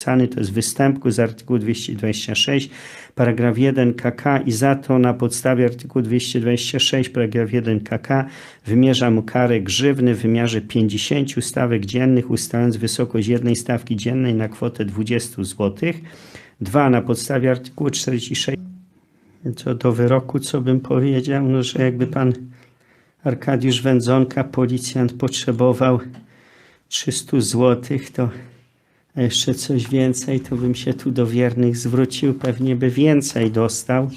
zapisany, to jest występku z artykułu 226, paragraf 1 KK i za to na podstawie artykułu 226, paragraf 1 KK wymierza mu karę grzywny w wymiarze 50 stawek dziennych, ustalając wysokość jednej stawki dziennej na kwotę 20 zł. Dwa, na podstawie artykułu 46, co do wyroku, co bym powiedział, no, że jakby pan Arkadiusz Wędzonka, policjant, potrzebował 300 zł, to jeszcze coś więcej, to bym się tu do wiernych zwrócił, pewnie by więcej dostał.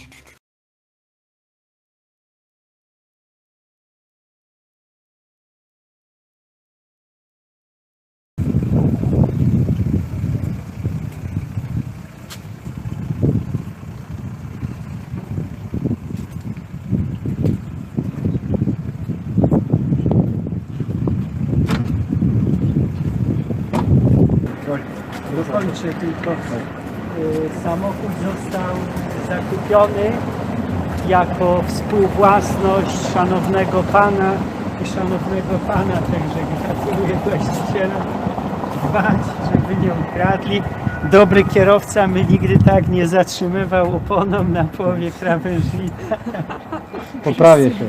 Dokończę tylko. Y, Samochód został zakupiony jako współwłasność szanownego pana i szanownego pana, także gratuluję właścicielom dbać, żeby nie ukradli. Dobry kierowca mnie nigdy tak nie zatrzymywał oponą na połowie krawężnika. Poprawię się.